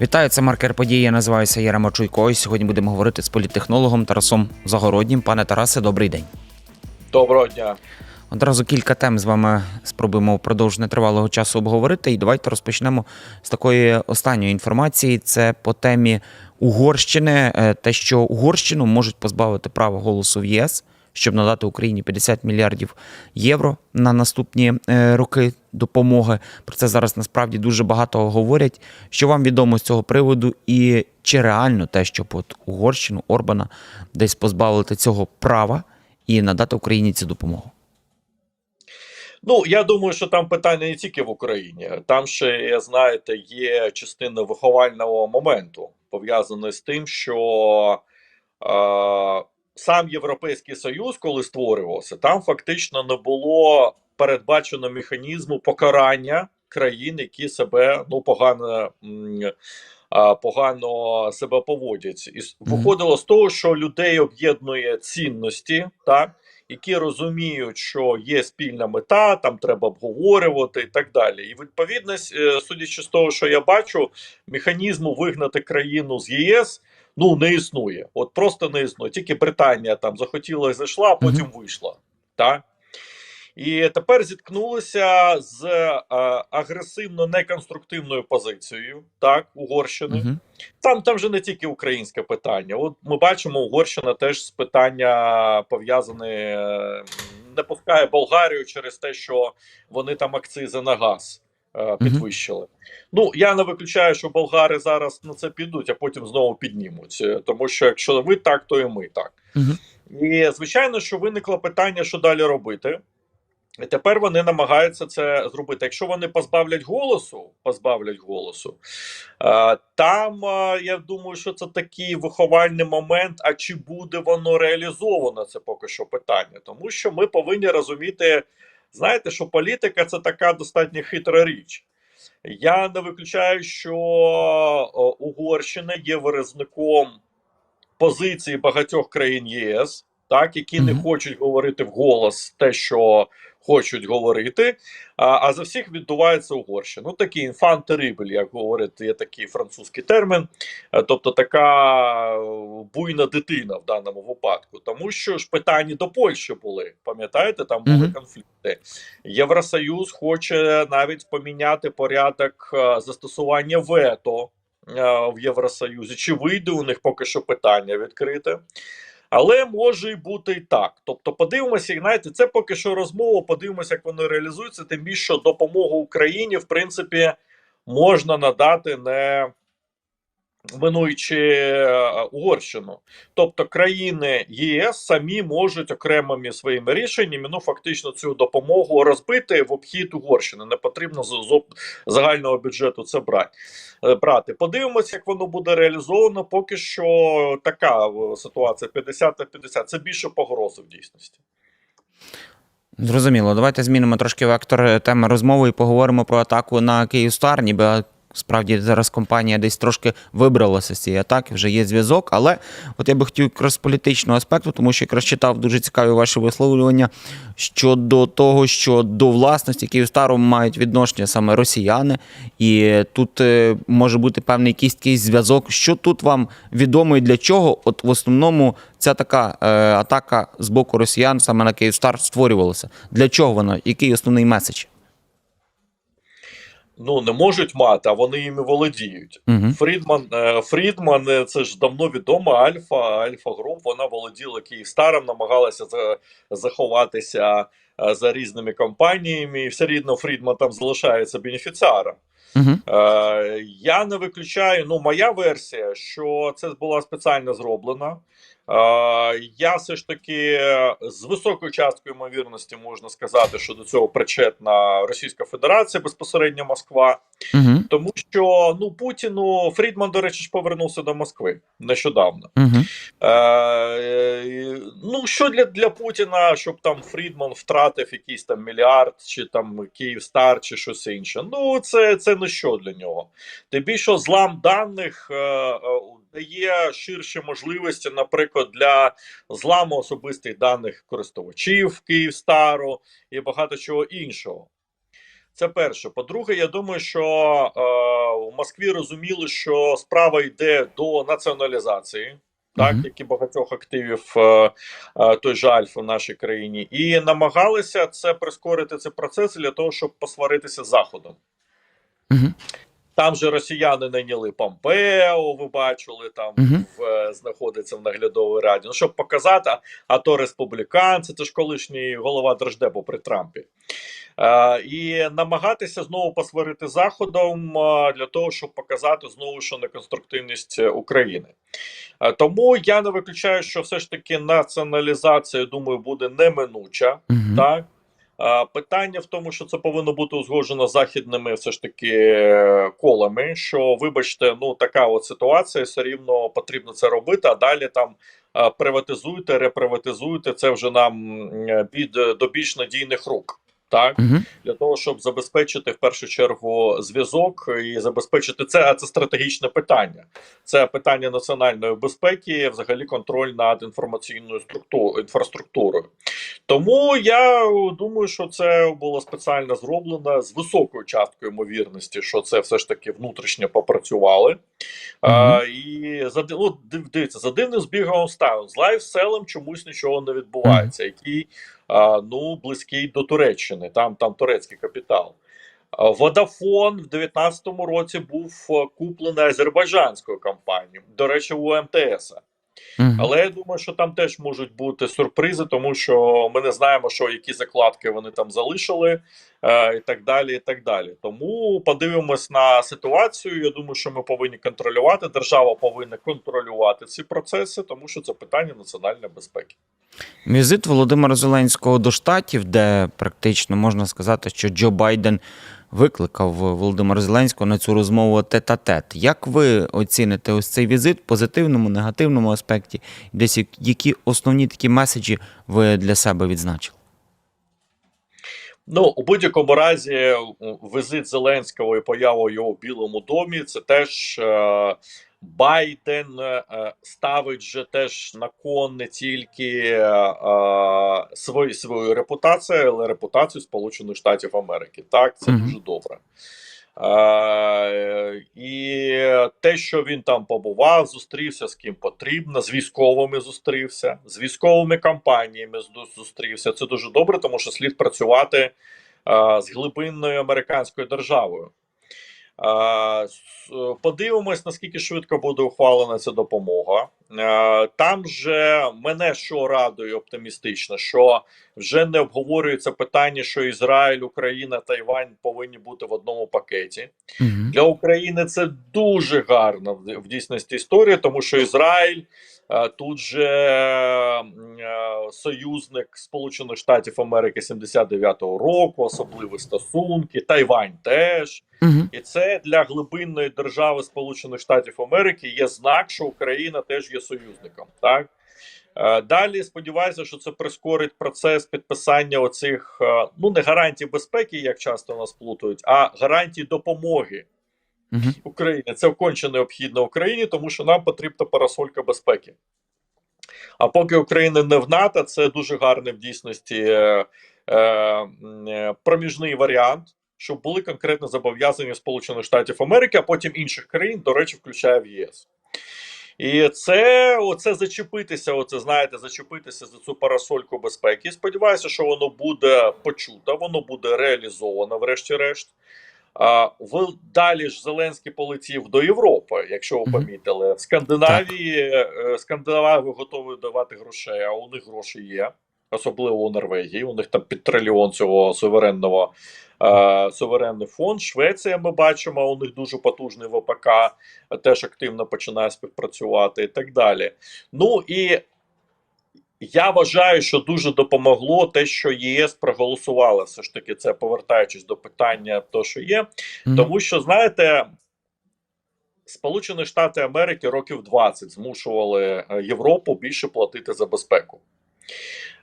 Вітаю, це маркер події. Я називаюся Ярема Чуйко. І сьогодні будемо говорити з політтехнологом Тарасом Загороднім. Пане Тарасе, добрий день. Доброго дня. Одразу кілька тем з вами спробуємо впродовж нетривалого часу обговорити. І давайте розпочнемо з такої останньої інформації. Це по темі Угорщини. Е, Те, що Угорщину можуть позбавити права голосу в ЄС, щоб надати Україні 50 мільярдів євро на наступні е, роки допомоги. Про це зараз насправді дуже багато говорять. Що вам відомо з цього приводу, і чи реально те, щоб от Угорщину Орбана десь позбавити цього права і надати Україні цю допомогу? Ну я думаю, що там питання не тільки в Україні. Там ще, знаєте, є частина виховального моменту, пов'язаної з тим, що е, сам Європейський Союз, коли створювався, там фактично не було передбачено механізму покарання країн, які себе ну погано. Погано себе поводять, і виходило з того, що людей об'єднує цінності, так які розуміють, що є спільна мета, там треба обговорювати і так далі. І відповідність, е, судячи з того, що я бачу, механізму вигнати країну з ЄС ну не існує. От просто не існує. Тільки Британія там захотіла і зайшла, а потім вийшла. Так? І тепер зіткнулися з е, агресивно неконструктивною позицією так, Угорщини. Угу. Там, там же не тільки українське питання. От ми бачимо, Угорщина теж з питання пов'язане, не пускає Болгарію через те, що вони там акцизи на газ е, підвищили. Ну я не виключаю, що болгари зараз на це підуть, а потім знову піднімуть. Е, Тому що якщо ви так, то і ми так. Угу. І звичайно, що виникло питання, що далі робити. Тепер вони намагаються це зробити. Якщо вони позбавлять голосу, позбавлять голосу, е, там е, я думаю, що це такий виховальний момент. А чи буде воно реалізовано? Це поки що питання, тому що ми повинні розуміти, знаєте, що політика це така достатньо хитра річ. Я не виключаю, що е, Угорщина є виразником позиції багатьох країн ЄС, так які не хочуть говорити вголос те, що хочуть говорити. А, а за всіх відбувається Угорщина. Ну такий інфантерибель, як говорить, є такий французький термін, Е, тобто така е, буйна дитина в даному випадку. Тому що ж питання до Польщі були. Пам'ятаєте, там були Мгм. конфлікти. Євросоюз хоче навіть поміняти порядок е, застосування вето в Євросоюзі. Чи вийде у них поки що питання відкрите? Але може і бути і так. Тобто, подивимося, знаєте, це поки що розмова. Подивимося, як воно реалізується. Тим більше що допомогу Україні, в принципі, можна надати не минуючи е, Угорщину. Тобто країни ЄС самі можуть окремими своїми рішеннями ну фактично цю допомогу розбити в обхід Угорщини. Не потрібно з загального бюджету це брати. е, брати. Подивимося, як воно буде реалізовано. Поки що така е, ситуація 50 на 50. Це більше погрози в дійсності. Зрозуміло. Давайте змінимо трошки вектор теми розмови і поговоримо про атаку на Київстар. Ніби справді зараз компанія десь трошки вибралася з цієї атаки, вже є зв'язок. Але от я би хотів якраз з політичного аспекту, тому що якраз читав дуже цікаві ваші висловлювання щодо того, що до власності Київстару мають відношення саме росіяни, і тут е, може бути певний якийсь такий зв'язок. Що тут вам відомо і для чого? От в основному ця така е, атака з боку росіян саме на Київстар створювалася. Для чого вона? Який основний меседж? Ну не можуть мати, а вони іми володіють. Угу. Фрідман, е, Фрідман, е, це ж давно відомо. Альфа, Альфа Груп, вона володіла Київстаром, намагалася заховатися е, за різними компаніями. І все рідно Фрідман там залишається бенефіціаром. Угу. Е, я не виключаю. Ну, моя версія, що це була спеціально зроблена. Е, я все ж таки з високою часткою ймовірності можна сказати, що до цього причетна Російська Федерація, безпосередньо Москва. Угу. Тому що ну Путіну Фрідман, до речі, ж повернувся до Москви нещодавно. Угу. Е, ну що для, для Путіна, щоб там Фрідман втратив якийсь там мільярд, чи там Київстар, чи щось інше. Ну це, це не що для нього. Тим більше злам даних. Е, е, Дає ширші можливості, наприклад, для зламу особистих даних користувачів Київстару і багато чого іншого. Це перше. По-друге, я думаю, що е, в Москві розуміли, що справа йде до націоналізації, так як і багатьох активів е, е, той же Альфа в нашій країні, і намагалися це прискорити цей процес для того, щоб посваритися з Заходом. Угу. Там же росіяни найняли Помпео, ви бачили, там Мгм. в, е, знаходиться в наглядовій раді. Ну, щоб показати, а, а то республіканці, це ж колишній голова Держдепу при Трампі. Е, і намагатися знову посварити Заходом е, для того, щоб показати знову, що неконструктивність України. Е, тому я не виключаю, що все ж таки націоналізація, думаю, буде неминуча. Угу. Так. Питання в тому, що це повинно бути узгоджено західними все ж таки е, колами. Що, вибачте, ну така от ситуація, все рівно потрібно це робити, а далі там приватизуйте, реприватизуйте, це вже нам від під до більш надійних рук. Так, Угу. для того, щоб забезпечити в першу чергу зв'язок і забезпечити це, а це стратегічне питання. Це питання національної безпеки, взагалі контроль над інформаційною структурою інфраструктурою. Тому я думаю, що це було спеціально зроблено з високою часткою ймовірності, що це все ж таки внутрішньо попрацювали. А, і за ну, дивіться, за дивним збігом обставин з лайфселем чомусь нічого не відбувається, який а, ну близький до Туреччини. Там там турецький капітал. А, Водафон в 2019 році був куплений азербайджанською компанією. До речі, у МТС. Але я думаю, що там теж можуть бути сюрпризи, тому що ми не знаємо, що які закладки вони там залишили, е, і так далі. і так далі. Тому подивимось на ситуацію. Я думаю, що ми повинні контролювати. Держава повинна контролювати ці процеси, тому що це питання національної безпеки. Візит Володимира Зеленського до Штатів, де практично можна сказати, що Джо Байден викликав Володимира Зеленського на цю розмову тет-а-тет. Як ви оціните ось цей візит в позитивному, негативному аспекті? Десь які основні такі меседжі ви для себе відзначили? Ну, у будь-якому разі, візит Зеленського і поява його в Білому домі це теж е, Байден е, ставить же теж на кон не тільки е, е, свою, свою репутацію, але репутацію Сполучених Штатів Америки. Так, це Мгм. дуже добре. Е, і те, що він там побував, зустрівся з ким потрібно, з військовими зустрівся, з військовими компаніями зустрівся. Це дуже добре, тому що слід працювати е, з глибинною американською державою. Подивимось, наскільки швидко буде ухвалена ця допомога. Е, Там же мене що радує оптимістично, що вже не обговорюється питання, що Ізраїль, Україна, Тайвань повинні бути в одному пакеті. Угу. Для України це дуже гарна в дійсності історія, тому що Ізраїль е, тут же е, союзник Сполучених Штатів Америки 79-го року, особливі стосунки, Тайвань теж. Угу. І це для глибинної держави Сполучених Штатів Америки є знак, що Україна теж є союзником. Так Е, далі сподіваюся, що це прискорить процес підписання оцих е, ну не гарантій безпеки, як часто нас плутають, а гарантій допомоги Угу. Україні. Це конче необхідно Україні, тому що нам потрібна парасолька безпеки. А поки Україна не в НАТО, це дуже гарний в дійсності е, е, е, проміжний варіант, щоб були конкретно зобов'язання Сполучених Штатів Америки, а потім інших країн, до речі, включає в ЄС. І це оце зачепитися, оце знаєте, зачепитися за цю парасольку безпеки. Сподіваюся, що воно буде почуто, воно буде реалізовано, врешті-решт. А, в далі ж Зеленський полетів до Європи, якщо ви помітили. В Скандинавії е, Скандинави готові давати грошей, а у них гроші є, особливо у Норвегії. У них там під трильйон цього суверенного е, суверенний фонд. Швеція, ми бачимо, у них дуже потужний ВПК, теж активно починає співпрацювати і так далі. Ну і я вважаю, що дуже допомогло те, що ЄС проголосувала. Все ж таки, це повертаючись до питання, то що є. Тому що, знаєте, Сполучені Штати Америки років 20 змушували е, Європу більше платити за безпеку.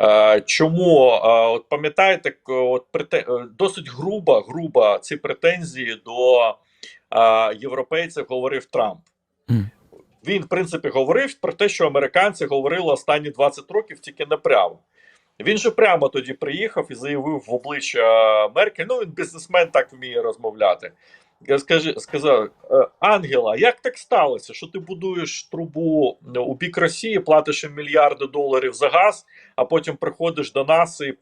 Е, Чому? Е, От пам'ятаєте, от е, досить груба, груба ці претензії до європейців говорив Трамп. Він, в принципі, говорив про те, що американці говорили останні 20 років тільки непрямо. Він же прямо тоді приїхав і заявив в обличчя Меркель. Ну він бізнесмен так вміє розмовляти. Я скажи, сказав: «Е, Ангела, як так сталося, що ти будуєш трубу у бік Росії, платиш їм мільярди доларів за газ, а потім приходиш до нас і,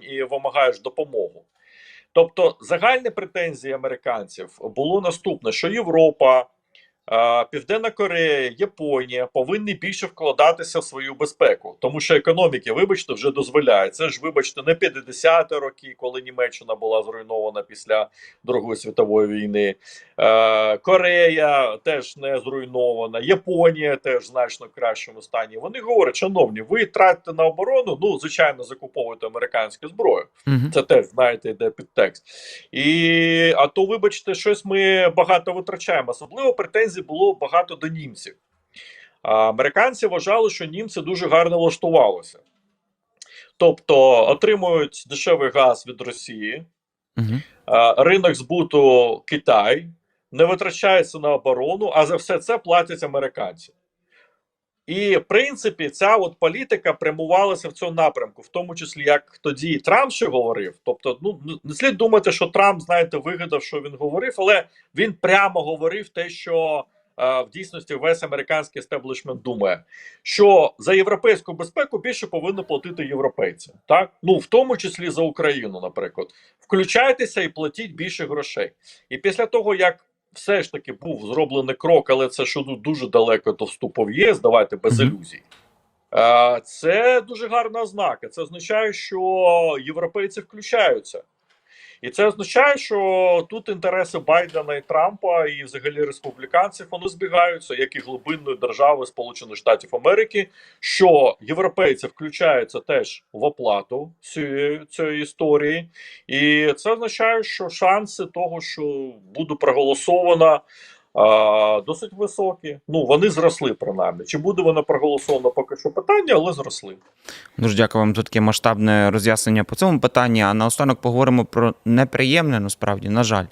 і вимагаєш допомогу? Тобто, загальні претензії американців було наступне: що Європа, е, Південна Корея, Японія повинні більше вкладатися в свою безпеку, тому що економіки, вибачте, вже дозволяють. Це ж, вибачте, не 50-ті роки, коли Німеччина була зруйнована після Другої світової війни. Е, Корея теж не зруйнована, Японія теж в значно кращому стані. Вони говорять, шановні, ви тратите на оборону, ну звичайно, закуповуєте американську зброю. Угу. Це теж знаєте, йде підтекст. І а то, вибачте, щось ми багато витрачаємо. Особливо претензій було багато до німців. А американці вважали, що німці дуже гарно влаштувалися. Тобто отримують дешевий газ від Росії, Угу. а, ринок збуту Китай, не витрачається на оборону, а за все це платять американці. І, в принципі, ця от політика прямувалася в цьому напрямку, в тому числі, як тоді Трамп ще говорив. Тобто, ну не слід думати, що Трамп, знаєте, вигадав, що він говорив, але він прямо говорив те, що е, в дійсності весь американський естеблішмент думає, що за європейську безпеку більше повинні платити європейці. Так, ну в тому числі за Україну, наприклад, включайтеся і платіть більше грошей. І після того, як все ж таки був зроблений крок, але це що дуже далеко до вступу в ЄС, давайте без ілюзій. Це дуже гарна ознака. Це означає, що європейці включаються. І це означає, що тут інтереси Байдена і Трампа, і взагалі республіканців вони збігаються, як і глибинної держави Сполучених Штатів Америки, що європейці включаються теж в оплату цієї, цієї історії, і це означає, що шанси того, що буде проголосовано, досить високі. Ну вони зросли принаймні. Чи буде воно проголосовано, поки що питання, але зросли. Дуже дякую вам за таке масштабне роз'яснення по цьому питанні. А наостанок поговоримо про неприємне, насправді, на жаль.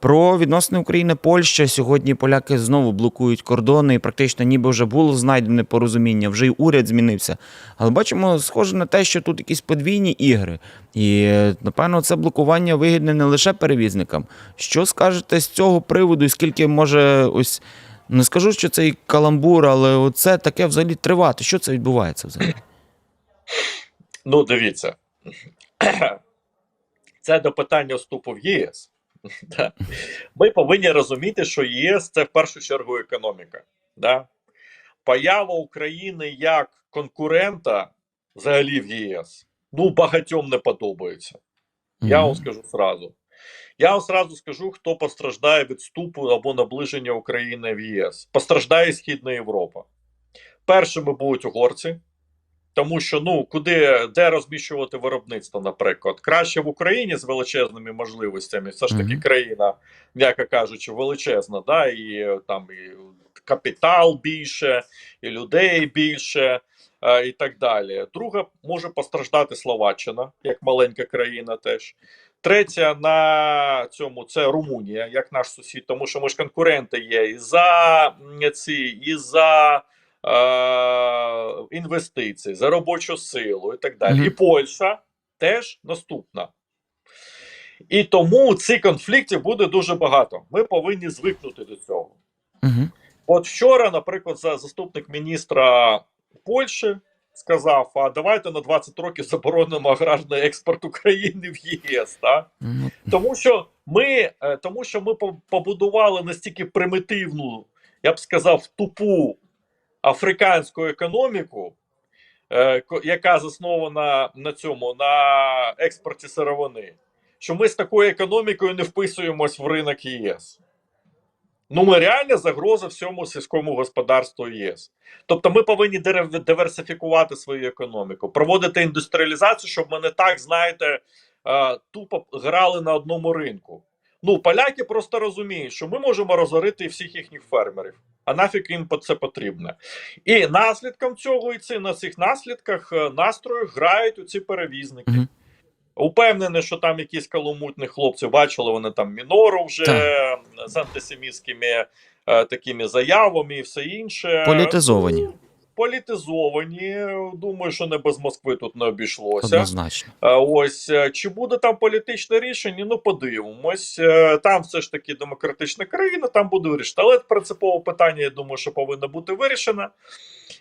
Про відносини України Польща сьогодні поляки знову блокують кордони, і практично ніби вже було знайдене порозуміння, вже й уряд змінився. Але бачимо, схоже на те, що тут якісь подвійні ігри. І напевно це блокування вигідне не лише перевізникам. Що скажете з цього приводу, і скільки може ось не скажу, що це і каламбур, але це таке взагалі тривати. Що це відбувається взагалі? Ну, дивіться, це до питання вступу в ЄС. Да. Ми повинні розуміти, що ЄС це в першу чергу економіка. Да? Поява України як конкурента взагалі в ЄС ну багатьом не подобається. Я вам скажу сразу. Я вам сразу скажу, хто постраждає від вступу або наближення України в ЄС. Постраждає Східна Європа. Першими будуть угорці, тому що ну куди де розміщувати виробництво, наприклад, краще в Україні з величезними можливостями. Все ж таки, країна, м'яко кажучи, величезна, да, і е, там і капітал більше, і людей більше. е, І так далі. Друга може постраждати Словаччина, як маленька країна, теж. Третя на цьому це Румунія, як наш сусід, тому що ми ж конкуренти є і за ці, і за е, інвестиції, за робочу силу і так далі. Мгм. І Польща теж наступна. І тому цих конфліктів буде дуже багато. Ми повинні звикнути до цього. Угу. От вчора, наприклад, за- заступник міністра Польщі сказав: а давайте на 20 років заборонимо аграрний експорт України в ЄС. Так? Ну, Тому що ми, е, тому що ми побудували настільки примітивну, я б сказав, тупу африканську економіку, е, яка заснована на цьому на експорті сировини, що ми з такою економікою не вписуємось в ринок ЄС. Ну, ми реальна загроза всьому сільському господарству ЄС. Тобто, ми повинні диверсифікувати свою економіку, проводити індустріалізацію, щоб ми не так, знаєте, е, тупо грали на одному ринку. Ну, поляки просто розуміють, що ми можемо розорити всіх їхніх фермерів. А нафік їм по- це потрібне. І наслідком цього і це на цих наслідках е, настрою грають у ці перевізники. Мгм. Упевнений, що там якісь каламутні хлопці бачили вони там мінору вже Так. з антисемітськими е, такими заявами і все інше. Політизовані. Політизовані. Думаю, що не без Москви тут не обійшлося. Однозначно. Ось е, чи буде там політичне рішення? Ну, подивимось. Е, Там все ж таки демократична країна, там буде вирішено. Але принципове питання, я думаю, що повинно бути вирішено.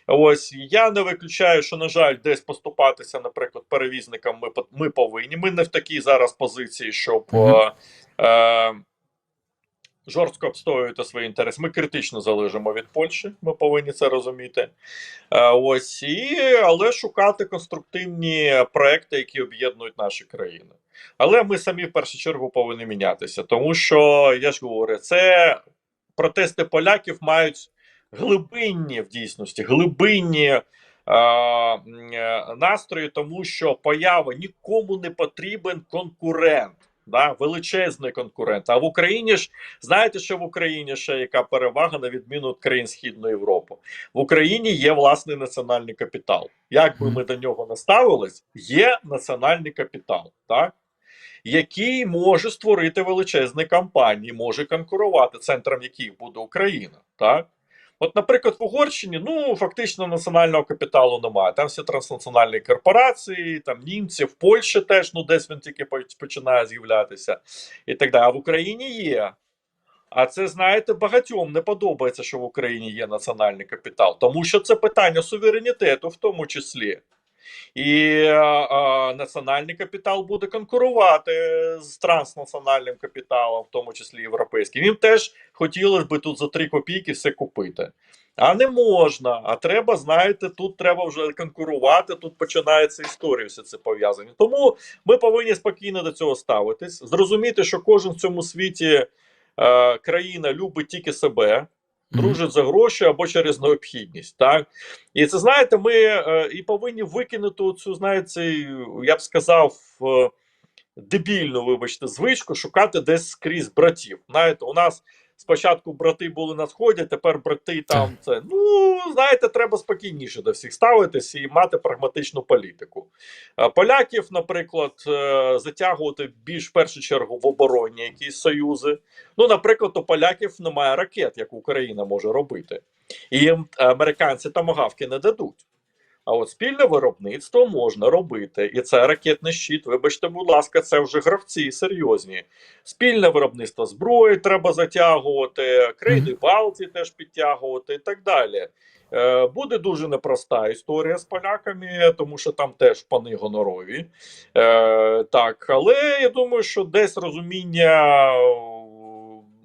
Ось я не виключаю, що на жаль, десь поступатися, наприклад, перевізникам ми ми повинні. Ми не в такій зараз позиції, щоб. Е, е, Жорстко обстоювати свої інтереси. Ми критично залежимо від Польщі, ми повинні це розуміти. Е, Ось і але шукати конструктивні проекти, які об'єднують наші країни. Але ми самі в першу чергу повинні мінятися, тому що я ж говорю, це протести поляків мають глибинні в дійсності, глибинні е, е, настрої, тому що поява нікому не потрібен конкурент. Да, величезний конкурент. А в Україні ж знаєте, що в Україні ще яка перевага на відміну від країн Східної Європи? В Україні є власний національний капітал. Як би ми до нього не ставились, є національний капітал, так? який може створити величезні компанії, може конкурувати, центром яких буде Україна. Так? От, наприклад, в Угорщині ну фактично національного капіталу немає. Там всі транснаціональні корпорації, там німці, в Польщі теж ну десь він тільки починає з'являтися і так далі. А в Україні є. А це знаєте, багатьом не подобається, що в Україні є національний капітал, тому що це питання суверенітету, в тому числі. І е, національний капітал буде конкурувати з транснаціональним капіталом, в тому числі європейським. Їм теж хотілося б тут за 3 копійки все купити. А не можна. А треба, знаєте, тут треба вже конкурувати. Тут починається історія, все це пов'язані. Тому ми повинні спокійно до цього ставитись, зрозуміти, що кожен в цьому світі е, країна любить тільки себе, дружить за гроші або через необхідність. Так і це знаєте, ми е, і повинні викинути цю, знаєте, я б сказав. е, Дебільну, вибачте, звичку шукати десь скрізь братів. Знаєте, у нас спочатку брати були на сході, тепер брати там це. Ну знаєте, треба спокійніше до всіх ставитись і мати прагматичну політику. Е, Поляків, наприклад, е, затягувати більш в першу чергу в оборонні якісь союзи. Ну, наприклад, у поляків немає ракет, як Україна може робити. І їм американці томагавки не дадуть. А от спільне виробництво можна робити. І це ракетний щит. Вибачте, будь ласка, це вже гравці серйозні. Спільне виробництво зброї треба затягувати, країни Балтії теж підтягувати і так далі. Е, буде дуже непроста історія з поляками, тому що там теж пани гонорові. Е, так, але я думаю, що десь розуміння.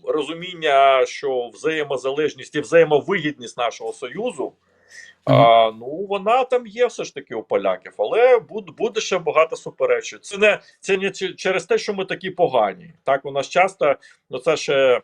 Розуміння, що взаємозалежність і взаємовигідність нашого союзу, а, ну вона там є все ж таки у поляків, але буде, ще багато суперечень. Це не це не через те, що ми такі погані. Так у нас часто, ну це ще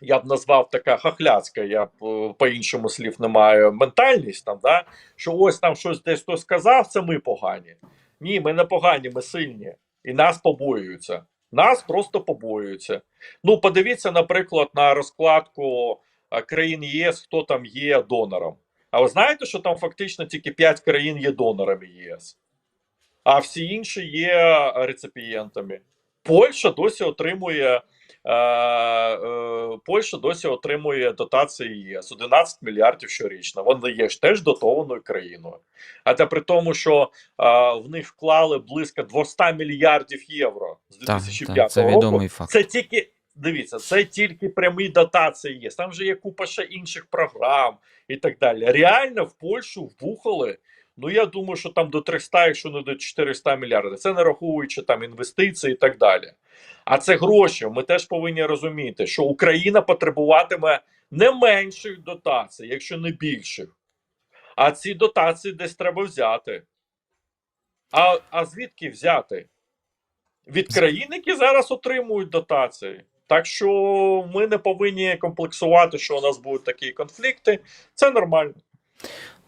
я б назвав така хахляцька, я б е, по-іншому слів не маю. Ментальність там, да? що ось там щось десь хтось сказав, це ми погані. Ні, ми не погані, ми сильні. І нас побоюються. Нас просто побоюються. Ну, подивіться, наприклад, на розкладку е, країн ЄС, хто там є донором. А ви знаєте, що там фактично тільки 5 країн є донорами ЄС, а всі інші є реципієнтами. Польща досі отримує. Е, е, Польща досі отримує дотації ЄС 11 мільярдів щорічно. Вона є ж теж дотованою країною. А це при тому, що е, в них вклали близько 200 мільярдів євро з Так, 2005 так, це року. відомий факт. Це тільки дивіться, це тільки прямі дотації є. Там же є купа ще інших програм і так далі. Реально в Польщу вбухали. Ну я думаю, що там до 300, якщо не до 400 мільярдів. Це не рахуючи там інвестиції і так далі. А це гроші. Ми теж повинні розуміти, що Україна потребуватиме не менших дотацій, якщо не більших. А ці дотації десь треба взяти. А, а звідки взяти? Від країн, які зараз отримують дотації. Так що ми не повинні комплексувати, що у нас будуть такі конфлікти. Це нормально.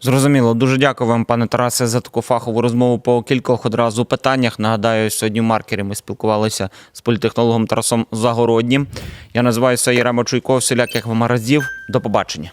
Зрозуміло, дуже дякую вам, пане Тарасе, за таку фахову розмову по кількох одразу питаннях. Нагадаю, сьогодні в маркері ми спілкувалися з політехнологом Тарасом Загороднім. Я називаюся Єрема Чуйков, всіляких вам разів. До побачення.